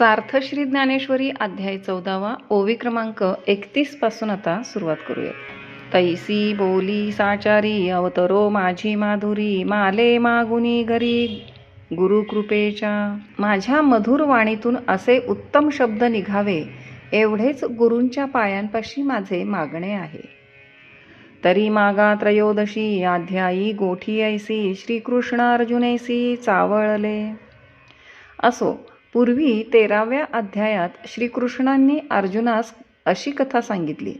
सार्थश्री ज्ञानेश्वरी अध्याय चौदावा ओवी क्रमांक एकतीसपासून आता सुरुवात करूया. तैसी बोली साचारी अवतरो माझी माधुरी माले मागुनी घरी गुरुकृपेच्या माझ्या मधुर वाणीतून असे उत्तम शब्द निघावे एवढेच गुरूंच्या पायांपाशी माझे मागणे आहे. तरी मागा त्रयोदशी अध्यायी गोठी ऐसी श्रीकृष्ण अर्जुनेसी चावळले. असो पूर्वी तेराव्या अध्यायात श्रीकृष्णांनी अर्जुनास अशी कथा सांगितली.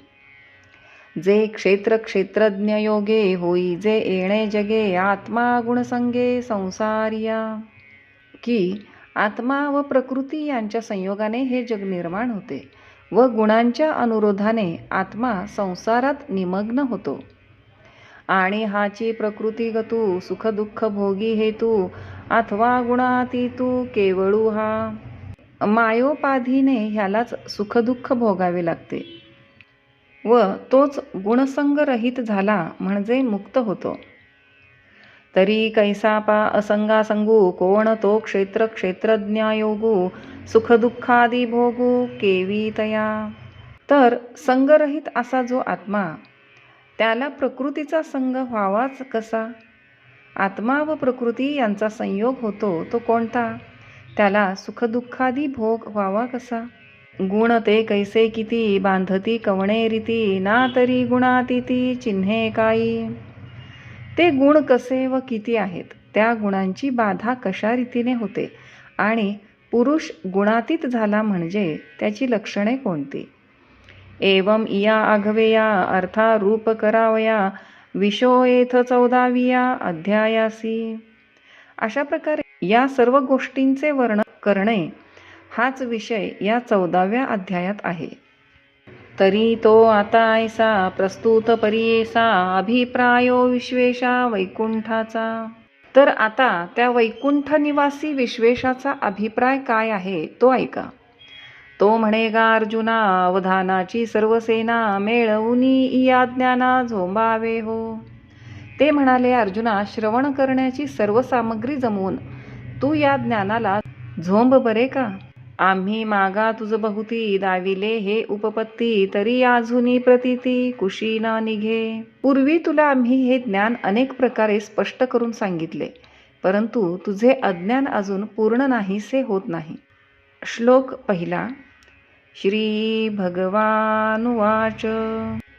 जे क्षेत्र क्षेत्रज्ञ योगे होई जे येणे जगे आत्मा गुणसंगे संसारिया की आत्मा व प्रकृती यांच्या संयोगाने हे जग निर्माण होते व गुणांच्या अनुरोधाने आत्मा संसारात निमग्न होतो. आणि हाची प्रकृती गतू सुखदुःख भोगी हेतू अथवा गुणाती तू केवळू हा. मायोपाधीने ह्यालाच सुखदुःख भोगावे लागते. व तोच गुणसंगरहित झाला म्हणजे मुक्त होतो. तरी कैसापा असंगासंगू असंगा संगू कोण तो क्षेत्र क्षेत्रज्ञायोगू सुखदुःखादी भोगू केवी तया. तर संगरहित असा जो आत्मा त्याला प्रकृतीचा संग व्हावाच कसा? आत्मा व प्रकृती यांचा संयोग होतो तो कोणता? त्याला सुखदुःखादी भोग व्हावा कसा? गुण ते कैसे किती? बांधती कवणे रीती? ना तरी गुणातीती चिन्हे काही ते गुण कसे व किती आहेत? त्या गुणांची बाधा कशा रीतीने होते? आणि पुरुष गुणातीत झाला म्हणजे त्याची लक्षणे कोणती? एवम इया आघवेया अर्था रूप करावया विशो येथ चौदाविया अध्यायासी. अशा प्रकारे या सर्व गोष्टींचे वर्णन करणे हाच विषय या चौदाव्या अध्यायात आहे. तरी तो आता ऐसा प्रस्तुत परियेसा अभिप्रायो विश्वेशा वैकुंठाचा. तर आता त्या वैकुंठ निवासी विश्वेशाचा अभिप्राय काय आहे तो ऐका. तो म्हणे गा अर्जुना अवधानाची सर्व सेना मेळवुनी या ज्ञाना झोंबावे हो. ते म्हणाले अर्जुना श्रवण करण्याची सर्व सामग्री जमवून तू या ज्ञानाला झोंब बरे का? आम्ही मागा तुझ बहुती दाविले हे उपपत्ती तरी आजुनी प्रतीती कुशी न निघे. पूर्वी तुला आम्ही हे ज्ञान अनेक प्रकारे स्पष्ट करून सांगितले परंतु तुझे अज्ञान अजून पूर्ण नाहीसे होत नाही. श्लोक पहिला श्री भगवानुवाच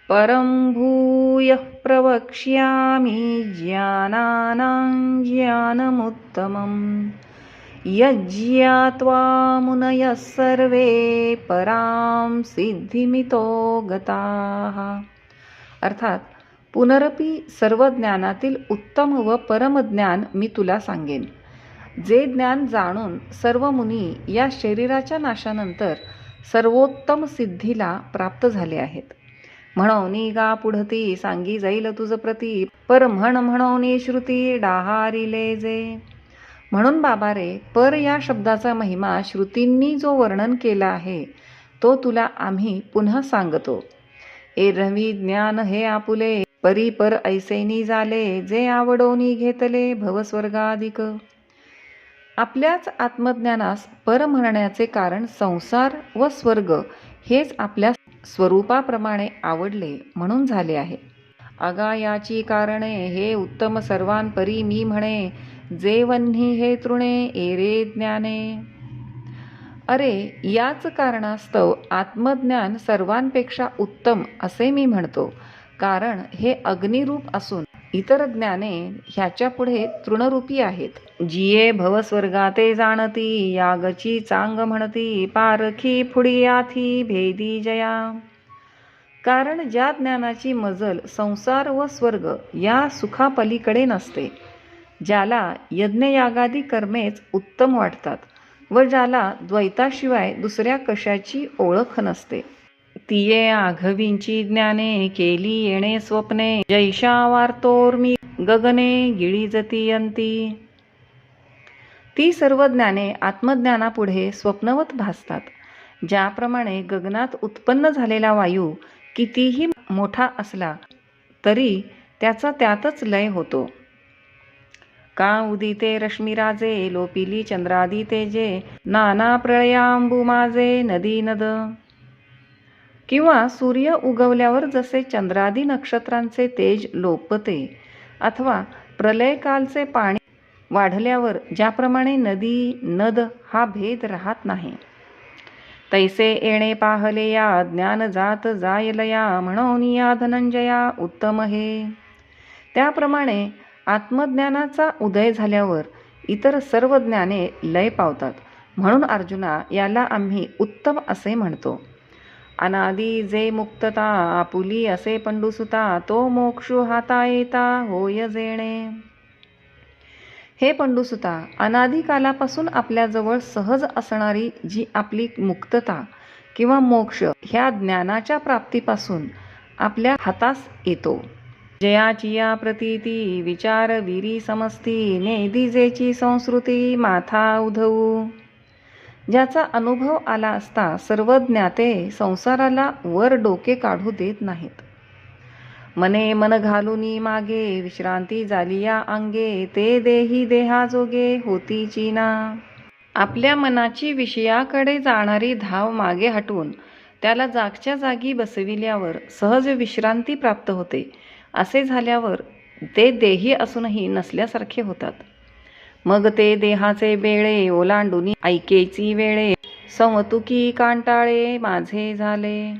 परं भूयः प्रवक्ष्यामि ज्ञानानां ज्ञानमुत्तमम्। यज्ञात्वा मुनयः सर्वे परां सिद्धिमितो गताः। अर्थात पुनरपी सर्व ज्ञानातील उत्तम व परमज्ञान मी तुला सांगेन। जे ज्ञान जाणून सर्व मुनी या शरीराच्या नाशानंतर सर्वोत्तम सिद्धीला प्राप्त झाले आहेत. म्हणवनी गा पुढती सांगी जाईल तुझ प्रती पर म्हण म्हणवनी श्रुती डाहारिले जे. म्हणून बाबा रे पर या शब्दाचा महिमा श्रुतींनी जो वर्णन केला आहे तो तुला आम्ही पुन्हा सांगतो. ए रवी ज्ञान हे आपुले परी पर ऐसेनी झाले जे आवडोनी घेतले भवस्वर्गाधिक आपल्याच आत्मज्ञानास पर म्हणण्याचे कारण संसार व स्वर्ग हेच आपल्या स्वरूपाप्रमाणे आवडले म्हणून झाले आहे. अगा याची कारणे हे उत्तम सर्वांपरी मी म्हणे जे वन्ही हे तृणे एरे ज्ञाने. अरे याच कारणास्तव आत्मज्ञान सर्वांपेक्षा उत्तम असे मी म्हणतो कारण हे अग्निरूप असून इतर ज्ञाने ह्याच्या पुढे तृणरूपी आहेत. जिये भवस्वर्गाते जाणती यागची चांग म्हणती पारखी फुडी आथी भेदी जया. कारण ज्या ज्ञानाची मजल संसार व स्वर्ग या सुखापलीकडे नसते ज्याला यज्ञयागादी कर्मेच उत्तम वाटतात व ज्याला द्वैताशिवाय दुसऱ्या कशाची ओळख नसते. तिये आघवींची ज्ञाने केली येणे स्वप्ने. जैशा वार्तोर्मी गगने गिळीजतीयंती ती सर्व ज्ञाने आत्मज्ञानापुढे स्वप्नवत भासतात. ज्याप्रमाणे गगनात उत्पन्न झालेला वायू कितीही मोठा असला तरी त्याचा त्यातच लय होतो. का उदिते रश्मिराजे लोपिली चंद्रादी तेजे नाना प्रळयांबू माझे नदी नद. किंवा सूर्य उगवल्यावर जसे चंद्रादी नक्षत्रांचे तेज लोपते अथवा प्रलयकालचे पाणी वाढल्यावर ज्याप्रमाणे नदी नद हा भेद राहत नाही. तैसे येणे पाहले या ज्ञान जात जायलया म्हणून या धनंजया उत्तम हे. त्याप्रमाणे आत्मज्ञानाचा उदय झाल्यावर इतर सर्व ज्ञाने लय पावतात. म्हणून अर्जुना याला आम्ही उत्तम असे म्हणतो. अनादी जे मुक्तता आपुली असे पंडुसुता तो मोक्षू हाता येता होय जेणे. हे पंडुसुता अनादी कालापासून आपल्याजवळ सहज असणारी जी आपली मुक्तता किंवा मोक्ष ह्या ज्ञानाच्या प्राप्तीपासून आपल्या हातास येतो. जयाचिया प्रतीती विचार विरी समस्ती नेदिजेची संस्कृती माथा उधवू. ज्याचा अनुभव आला असता सर्व ज्ञाते संसाराला वर डोके काढू देत नाहीत. मने मन घालूनी मागे विश्रांती झाली या अंगे ते देही देहाजोगे होती चीना. आपल्या मनाची विषयाकडे जाणारी धाव मागे हटवून त्याला जागच्या जागी बसविल्यावर सहज विश्रांती प्राप्त होते. असे झाल्यावर ते देही असूनही नसल्यासारखे होतात. मग ते देहाचे बेळे ओलांडून ऐकेची वेळे. समतुकी कांटाळे माझे झाले.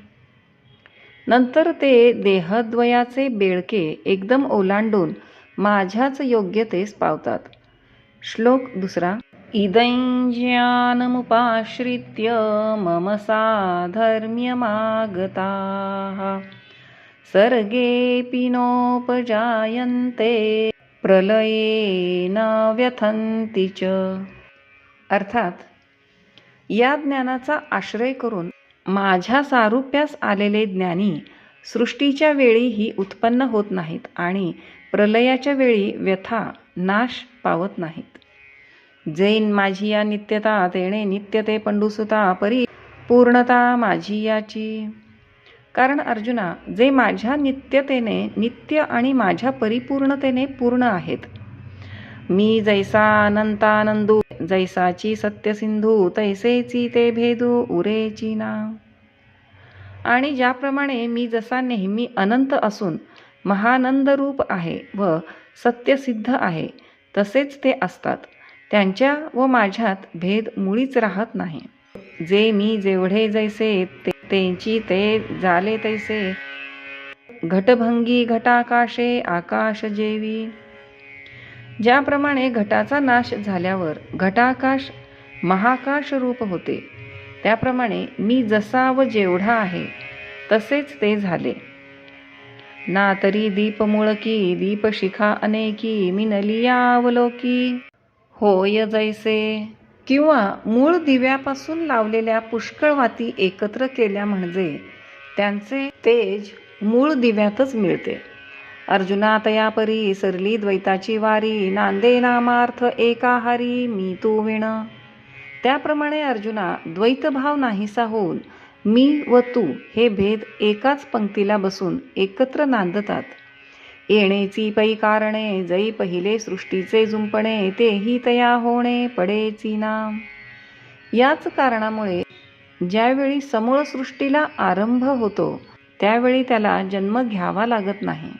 नंतर ते देहद्वयाचे बेळके एकदम ओलांडून माझ्याच योग्यतेस पावतात. श्लोक दुसरा. इदैज्ञानमुपाश्रित्य मम साधर्म्यमागता. सर्गेऽपि नोपजायन्ते। प्रलयेन व्यथंती च. अर्थात या ज्ञानाचा आश्रय करून माझ्या सारूप्यास आलेले ज्ञानी सृष्टीच्या वेळीही उत्पन्न होत नाहीत आणि प्रलयाच्या वेळी व्यथा नाश पावत नाहीत. जैन माझी या नित्यता तेणे नित्य ते पंडुसुता परी पूर्णता माझी याची. कारण अर्जुना जे माझ्या नित्यतेने नित्य आणि माझ्या परिपूर्णतेने पूर्ण आहेत. मी जैसा अनंतानंदू जैसाची सत्यसिंधू तैसेची ते भेदू उरेची ना. आणि ज्याप्रमाणे मी जसा नेहमी अनंत असून महानंद रूप आहे व सत्यसिद्ध आहे तसेच ते असतात. त्यांच्या व माझ्यात भेद मुळीच राहत नाही. जे मी जेवढे जैसे ते तेंची ते झाले तैसे. घटभंगी घटाकाशे आकाश जेवी. ज्याप्रमाणे घटाचा नाश झाल्यावर घटाकाश महाकाश रूप होते. त्याप्रमाणे मी जसा व जेवढा आहे तसेच ते झाले. ना तरी दीपमुळकी दीपशिखा अनेकी मिनलियावलोकी होय जैसे. किंवा मूळ दिव्यापासून लावलेल्या पुष्कळ वाती एकत्र केल्या म्हणजे त्यांचे तेज मूळ दिव्यातच मिळते. अर्जुना तयापरी सरली द्वैताची वारी नांदे नामार्थ एकाहारी मी तू विण. त्याप्रमाणे अर्जुना द्वैतभाव नाहीसा होऊन मी व तू हे भेद एकाच पंक्तीला बसून एकत्र नांदतात. येणेची पै कारणे जै पहिले सृष्टीचे जुंपणे तेही तया होणे पडेची ना याच कारणामुळे ज्यावेळी समूळ सृष्टीला आरंभ होतो त्यावेळी त्याला जन्म घ्यावा लागत नाही.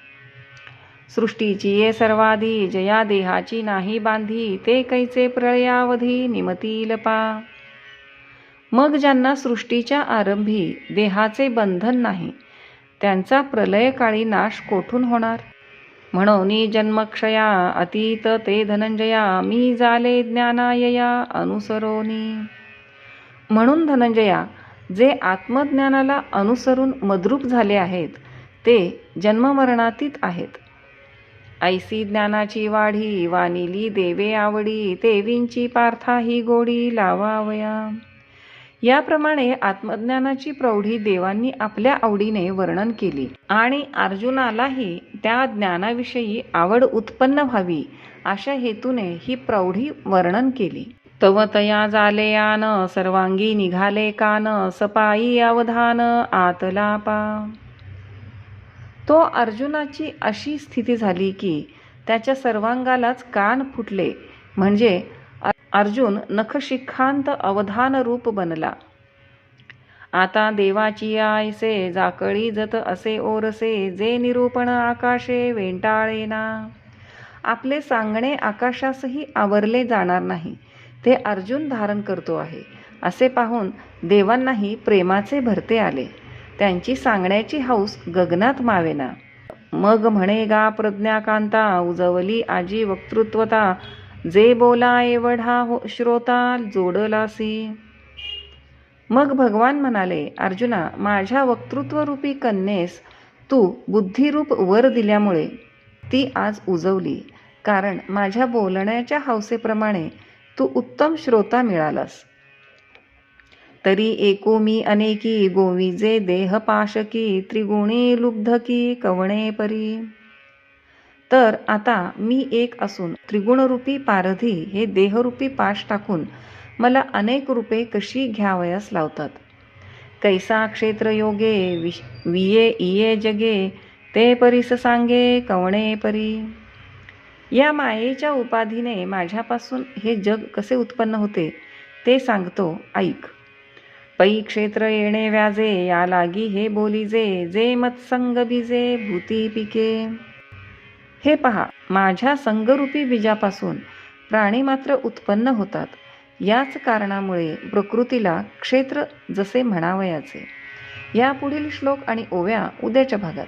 सृष्टीची ये सर्वाधी जया देहाची नाही बांधी ते कैचे प्रळयावधी निमतील पा. मग ज्यांना सृष्टीच्या आरंभी देहाचे बंधन नाही त्यांचा प्रलयकाळी नाश कोठून होणार? म्हणून जन्मक्षया अतीत ते धनंजया मी जाले ज्ञानायया अनुसरोनी म्हणून धनंजया जे आत्मज्ञानाला अनुसरून मद्रूप झाले आहेत ते जन्ममरणातीत आहेत. ऐसी ज्ञानाची वाढी वानिली देवे आवडी देवींची पार्था ही गोडी लावावया. याप्रमाणे आत्मज्ञानाची प्रौढी देवांनी आपल्या आवडीने वर्णन केली. आणि अर्जुनालाही त्या ज्ञानाविषयी आवड उत्पन्न व्हावी अशा हेतूने ही प्रौढी वर्णन केली. तवतया जाले आन सर्वांगी निघाले कान सपाई अवधान आतलापा तो अर्जुनाची अशी स्थिती झाली की त्याच्या सर्वांगालाच कान फुटले. म्हणजे अर्जुन नखशिखांत अवधान रूप बनला. आता देवाची आयसे जाकळी जत असे ओरसे जे निरूपण आकाशे वेंटाळेना. आपले सांगणे आकाशासही आवरले जाणार नाही ते अर्जुन धारण करतो आहे. असे पाहून देवांनाही प्रेमाचे भरते आले. त्यांची सांगण्याची हौस गगनात मावेना. मग म्हणे गा प्रज्ञाकांता उजवली आजी वक्तृत्वता जे बोला एवढा हो श्रोता जोडलासी. मग भगवान म्हणाले अर्जुना माझ्या वक्तृत्वरूपी कन्येस तू बुद्धिरूप वर दिल्यामुळे ती आज उजवली. कारण माझ्या बोलण्याच्या हौसेप्रमाणे तू उत्तम श्रोता मिळालास. तरी एको मी अनेकी गोविजे देह पाशकी त्रिगुणी लुब्धकी कवणे परी. तर आता मी एक असून त्रिगुणरूपी पारधी हे देहरूपी पाश टाकून मला अनेक रूपे कशी घ्यावयास लावतात. कैसा क्षेत्र योगे विश विये इये जगे ते परीस सांगे कवणे परी. या मायेच्या उपाधीने माझ्यापासून हे जग कसे उत्पन्न होते ते सांगतो ऐक. पै क्षेत्र येणे व्याजे या लागी हे बोलीजे जे मत्संग बीजे भूती पिके. हे पहा माझ्या संगरूपी बीजापासून प्राणी मात्र उत्पन्न होतात. याच कारणामुळे प्रकृतीला क्षेत्र जसे म्हणावयाचे. या पुढील श्लोक आणि ओव्या उद्याच्या भागात.